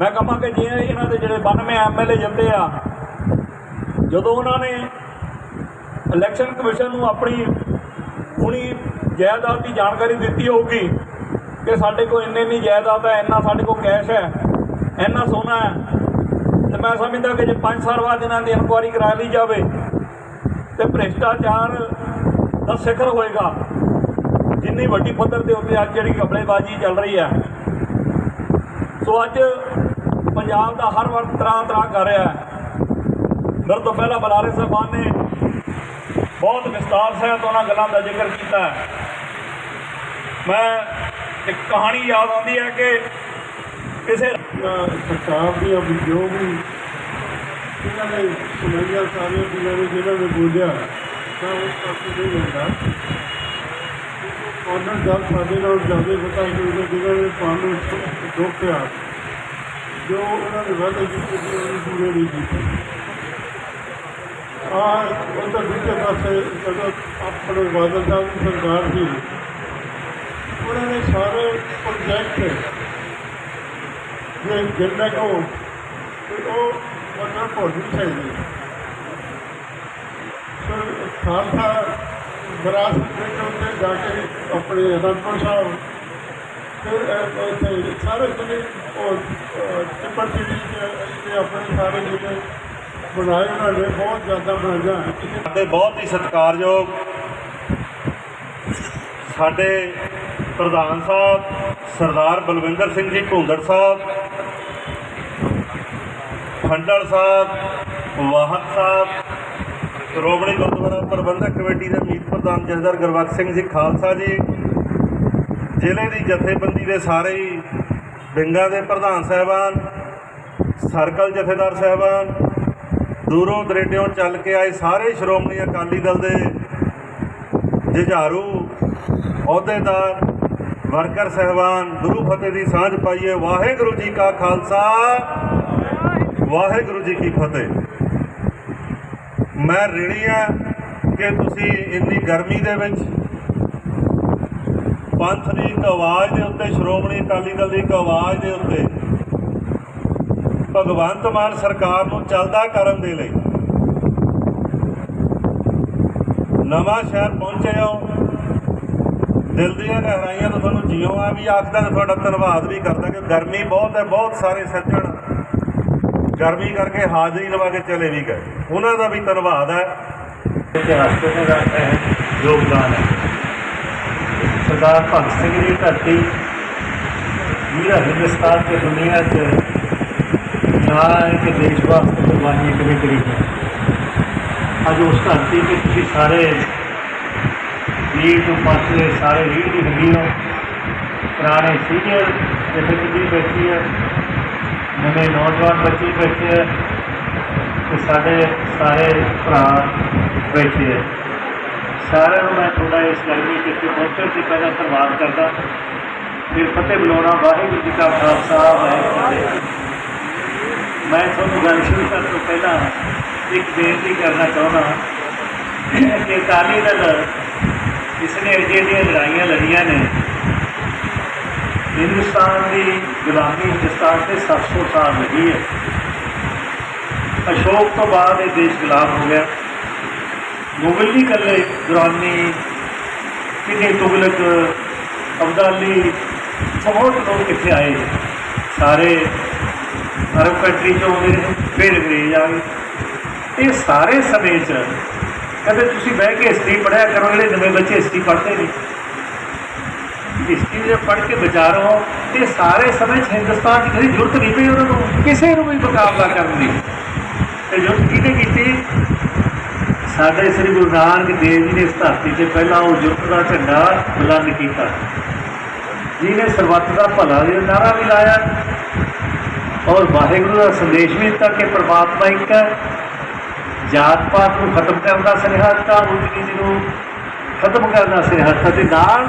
ਮੈਂ ਕਹਾਂ ਕਿ ਜੇ ਇਹਨਾਂ ਦੇ ਜਿਹੜੇ 92 ਐਮਐਲਏ ਜਿੱਤੇ ਆ ਜਦੋਂ ਉਹਨਾਂ ਨੇ ਇਲੈਕਸ਼ਨ ਕਮਿਸ਼ਨ ਨੂੰ ਆਪਣੀ ਹੁਣੀ ਜਾਇਦਾਦ ਦੀ ਜਾਣਕਾਰੀ ਦਿੱਤੀ ਹੋਊਗੀ ਕਿ ਸਾਡੇ ਕੋਲ ਇੰਨੇ ਇੰਨੀ ਜਾਇਦਾਦ ਹੈ, ਇੰਨਾ ਸਾਡੇ ਕੋਲ ਕੈਸ਼ ਹੈ, ਇੰਨਾ ਸੋਨਾ ਹੈ, ਤੇ ਮੈਂ ਸਮਝਦਾ ਕਿ ਜੇ 5 ਸਾਲ ਬਾਅਦ ਇਹਨਾਂ ਦੀ ਇਨਕੁਆਇਰੀ ਕਰਾ ਲਈ ਜਾਵੇ ਤੇ ਭ੍ਰਿਸ਼ਟਾਚਾਰ ਦਾ ਸਿਖਰ ਹੋਏਗਾ। ਜਿੰਨੀ ਵੱਡੀ ਪੱਧਰ ਦੇ ਉੱਤੇ ਅੱਜ ਜਿਹੜੀ ਕਪੜੇਬਾਜ਼ੀ ਚੱਲ ਰਹੀ ਹੈ। ਸੋ ਅੱਜ ਪੰਜਾਬ ਦਾ ਹਰ ਵਰਗ ਤਰ੍ਹਾਂ ਤਰ੍ਹਾਂ ਕਰ ਰਿਹਾ ਹੈ। ਮੇਰੇ ਤੋਂ ਪਹਿਲਾਂ ਬਲਾਰੇ ਸਾਹਿਬਾਨ ਨੇ ਬਹੁਤ ਵਿਸਤਾਰ ਸਹਿਤ ਉਹਨਾਂ ਗੱਲਾਂ ਦਾ ਜ਼ਿਕਰ ਕੀਤਾ ਹੈ। ਮੈਂ ਇੱਕ ਕਹਾਣੀ ਯਾਦ ਆਉਂਦੀ ਹੈ ਕਿ ਕਿਸੇ ਸਰਕਾਰ ਦੀਆਂ ਵੀ ਜੋ ਵੀ ਇਹਨਾਂ ਨੇ ਸੁਣਾਈਆਂ ਸਾਰੀਆਂ ਚੀਜ਼ਾਂ ਨੇ ਜਿਹਨਾਂ ਨੇ ਬੋਲਿਆ, ਤਾਂ ਉਸ ਪਾਸੇ ਨਹੀਂ ਹੁੰਦਾ। ਉਹਨਾਂ ਦਾ ਸਾਡੇ ਨਾਲ ਜ਼ਿਆਦਾ ਪਤਾ ਹੈ ਕਿ ਉਹਦੇ ਨੇ ਸਾਨੂੰ ਰੋਕਿਆ ਜੋ ਉਹਨਾਂ ਨੇ ਵਾਅਦੇ ਕੀਤੇ ਸੀ ਉਹ ਪੂਰੇ ਨਹੀਂ ਕੀਤੇ ਆ ਉਹਦਾ ਦੂਜੇ ਪਾਸੇ ਜਦੋਂ ਆਪਣੇ ਬਾਦਲ ਸਾਹਿਬ ਦੀ ਸਰਕਾਰ ਸੀ ਉਹਨਾਂ ਨੇ ਸਾਰੇ ਪ੍ਰੋਜੈਕਟ ਜੇ ਜਿੰਨਾ ਕੋ ਤੇ ਉਹ ਉਹਨਾਂ ਭੁੱਲ ਨਹੀਂ ਚਾਹੀਦੀ ਸਰ ਖਾਲਸਾ ਵਿਰਾਸਤ ਦੇ ਉੱਤੇ ਜਾ ਕੇ ਆਪਣੇ ਅਨੰਦਪੁਰ ਸਾਹਿਬ ਫਿਰ ਅਹ, ਉੱਥੇ ਸਾਰੇ ਜਿਹੜੇ ਉਹ ਟਿੱਪਰ ਚਿੜੀ ਦੇ ਆਪਣੇ ਸਾਰੇ ਜਿਹੜੇ ਬਣਾਏ ਉਹਨਾਂ ਨੇ, ਬਹੁਤ ਜ਼ਿਆਦਾ ਬਣਾਇਆ ਸਾਡੇ ਬਹੁਤ ਹੀ ਸਤਿਕਾਰਯੋਗ ਸਾਡੇ ਪ੍ਰਧਾਨ ਸਾਹਿਬ, ਸਰਦਾਰ ਬਲਵਿੰਦਰ ਸਿੰਘ ਜੀ ਭੁੰਦੜ ਸਾਹਿਬ ਖੰਡੜ ਸਾਹਿਬ, ਵਾਹਨ ਸਾਹਿਬ, ਸ਼੍ਰੋਮਣੀ ਗੁਰਦੁਆਰਾ ਪ੍ਰਬੰਧਕ ਕਮੇਟੀ ਦੇ ਮੀਤ ਪ੍ਰਧਾਨ ਜਥੇਦਾਰ ਗੁਰਬਖਸ਼ ਸਿੰਘ ਜੀ, ਖਾਲਸਾ ਜੀ, ਜ਼ਿਲ੍ਹੇ ਦੀ ਜਥੇਬੰਦੀ ਦੇ ਸਾਰੇ ਹੀ ਵਿੰਗਾਂ ਦੇ ਪ੍ਰਧਾਨ ਸਾਹਿਬਾਨ, ਸਰਕਲ ਜਥੇਦਾਰ ਸਾਹਿਬਾਨ ਦੂਰੋਂ ਦਰੇਡਿਓਂ ਚੱਲ ਕੇ ਆਏ ਸਾਰੇ ਸ਼੍ਰੋਮਣੀ ਅਕਾਲੀ ਦਲ ਦੇ ਜੁਝਾਰੂ, ਅਹੁਦੇਦਾਰ, ਵਰਕਰ ਸਹਿਬਾਨ, ਗੁਰੂ ਫਤਿਹ ਦੀ ਸਾਂਝ ਪਾਈਏ। ਵਾਹਿਗੁਰੂ ਜੀ ਕਾ ਖਾਲਸਾ। ਵਾਹਿਗੁਰੂ ਜੀ ਕੀ ਫਤਿਹ। ਮੈਂ ਰਿਣੀ ਆ ਕਿ ਤੁਸੀਂ ਇੰਨੀ ਗਰਮੀ ਦੇ ਵਿੱਚ ਪੰਥ ਦੀ ਇੱਕ ਆਵਾਜ਼ ਦੇ ਉੱਤੇ, ਸ਼੍ਰੋਮਣੀ ਅਕਾਲੀ ਦਲ ਦੀ ਇੱਕ ਆਵਾਜ਼ ਦੇ ਉੱਤੇ ਭਗਵੰਤ ਮਾਨ ਸਰਕਾਰ ਨੂੰ ਚੱਲਦਾ ਕਰਨ ਦੇ ਲਈ। ਨਵਾਂ ਸ਼ਹਿਰ ਪਹੁੰਚੇ ਹੋ। ਦਿਲ ਦੀਆਂ ਗਹਿਰਾਈਆਂ ਤੋਂ ਤੁਹਾਨੂੰ ਜਿਉਂ ਆ ਵੀ ਆਖਦਾ ਤੁਹਾਡਾ ਧੰਨਵਾਦ ਵੀ ਕਰਦਾ ਕਿ ਗਰਮੀ ਬਹੁਤ ਹੈ, ਬਹੁਤ ਸਾਰੇ ਸੱਜਣ ਗਰਮੀ ਕਰਕੇ ਹਾਜ਼ਰੀ ਲਵਾ ਕੇ ਚਲੇ ਵੀ ਗਏ। ਉਹਨਾਂ ਦਾ ਵੀ ਧੰਨਵਾਦ ਹੈ। ਯੋਗਦਾਨ ਹੈ। ਸਰਦਾਰ ਭਗਤ ਸਿੰਘ ਦੀ ਧਰਤੀ ਜਿਹੜਾ ਹਿੰਦੁਸਤਾਨ ਤੇ ਦੁਨੀਆ 'ਚ ਨਾ ਹੈ ਕਿ ਦੇਸ਼ ਵਾਸਤੇ ਕੁਰਬਾਨੀਆਂ ਕਿਵੇਂ ਕਰੀ ਹੈ ਅੱਜ ਉਸ ਧਰਤੀ ਤੇ ਤੁਸੀਂ ਸਾਰੇ ਵੀਰ ਤੋਂ ਪਾਸੇ ਸਾਰੇ ਵੀਰ ਦੀ ਹੱਡੀ ਹੋ ਪੁਰਾਣੇ ਸੀਨੀਅਰ ਜਥੇਬੰਦੀ ਬੈਠੀ ਹੈ ਨਵੇਂ ਨੌਜਵਾਨ ਬੱਚੇ ਬੈਠੇ ਹੈ ਤੇ ਸਾਡੇ ਸਾਰੇ ਭਰਾ ਬੈਠੇ ਹੈ ਸਾਰਿਆਂ ਨੂੰ ਮੈਂ ਤੁਹਾਡਾ ਇਸ ਗਰਮੀ ਚ ਇੱਥੇ ਪਹੁੰਚਣ ਦੀ ਪਹਿਲਾਂ ਧੰਨਵਾਦ ਕਰਦਾ ਫਿਰ ਫਤਿਹ ਬੁਲਾਉਣਾ ਵਾਹਿਗੁਰੂ ਜੀ ਕਾ ਖਾਲਸਾ ਵਾਹਿਗੁਰੂ ਜੀ ਕੀ ਫਤਿਹ। ਮੈਂ ਤੁਹਾਨੂੰ ਗੱਲ ਸ਼ੁਰੂ ਕਰਨ ਤੋਂ ਪਹਿਲਾਂ ਇੱਕ ਬੇਨਤੀ ਕਰਨਾ ਚਾਹੁੰਦਾ ਕਿ ਅਕਾਲੀ ਦਲ ਇਸ ਨੇ ਜਿਹੜੀਆਂ ਲੜਾਈਆਂ ਲੜੀਆਂ ਨੇ। ਹਿੰਦੁਸਤਾਨ ਦੀ ਗੁਲਾਮੀ ਹਿੰਦੁਸਤਾਨ ਤੇ 700 ਸਾਲ ਲੜੀ ਹੈ। ਅਸ਼ੋਕ ਤੋਂ ਬਾਅਦ ਇਹ ਦੇਸ਼ ਗੁਲਾਮ ਹੋ ਗਿਆ। ਮੁਗਲ ਨਹੀਂ ਇਕੱਲੇ ਦੁਰਾਨੀ ਕਿੰਨੇ ਤੁਗਲਕ ਅਬਦਾਲੀ ਬਹੁਤ ਲੋਕ ਇੱਥੇ ਆਏ। ਸਾਰੇ ਅਰਬ ਕੰਟਰੀ ਚੋਂ ਆਉਂਦੇ ਨੇ, ਫਿਰ ਅੰਗਰੇਜ਼ ਆ ਗਏ ਇਹ ਸਾਰੇ ਸਮੇਂ 'ਚ ਕਦੇ ਤੁਸੀਂ ਬਹਿ ਕੇ ਹਿਸਟਰੀ ਪੜ੍ਹਿਆ ਕਰੋ ਜਿਹੜੇ ਨਵੇਂ ਬੱਚੇ ਹਿਸਟਰੀ ਪੜ੍ਹਦੇ ਨੇ। ਹਿਸਟਰੀ ਜੇ ਪੜ੍ਹ ਕੇ ਵਿਚਾਰੋ ਇਹ ਸਾਰੇ ਸਮੇਂ 'ਚ ਹਿੰਦੁਸਤਾਨ 'ਚ ਕਦੀ ਜ਼ਰੂਰਤ ਨਹੀਂ ਪਈ ਉਹਨਾਂ ਨੂੰ, ਕਿਸੇ ਨੂੰ ਵੀ ਮੁਕਾਬਲਾ ਕਰਨ ਦੀ। ਤੇ ਜ਼ਰੂਰਤ ਕਿਹਨੇ ਕੀਤੀ? ਸਾਡੇ ਸ੍ਰੀ ਗੁਰੂ ਨਾਨਕ ਦੇਵ ਜੀ ਨੇ ਇਸ ਧਰਤੀ ਤੇ ਪਹਿਲਾਂ ਉਹ ਜੁਰਤ ਦਾ ਝੰਡਾ ਬੁਲੰਦ ਕੀਤਾ। ਜਿਹਨੇ ਸਰਬੱਤ ਦਾ ਭਲਾ ਦੇ ਨਾਰਾ ਵੀ ਲਾਇਆ ਔਰ ਵਾਹਿਗੁਰੂ ਦਾ ਸੰਦੇਸ਼ ਵੀ ਦਿੱਤਾ ਕਿ ਪ੍ਰਮਾਤਮਾ ਇੱਕ ਜਾਤ ਪਾਤ ਨੂੰ ਖਤਮ ਕਰਨ ਦਾ ਸੁਨੇਹਾ ਦਿੱਤਾ ਉਲਟੀ ਨੂੰ ਖਤਮ ਕਰਨ ਦਾ ਸੁਨੇਹਾ ਦਿੱਤਾ ਤੇ ਨਾਲ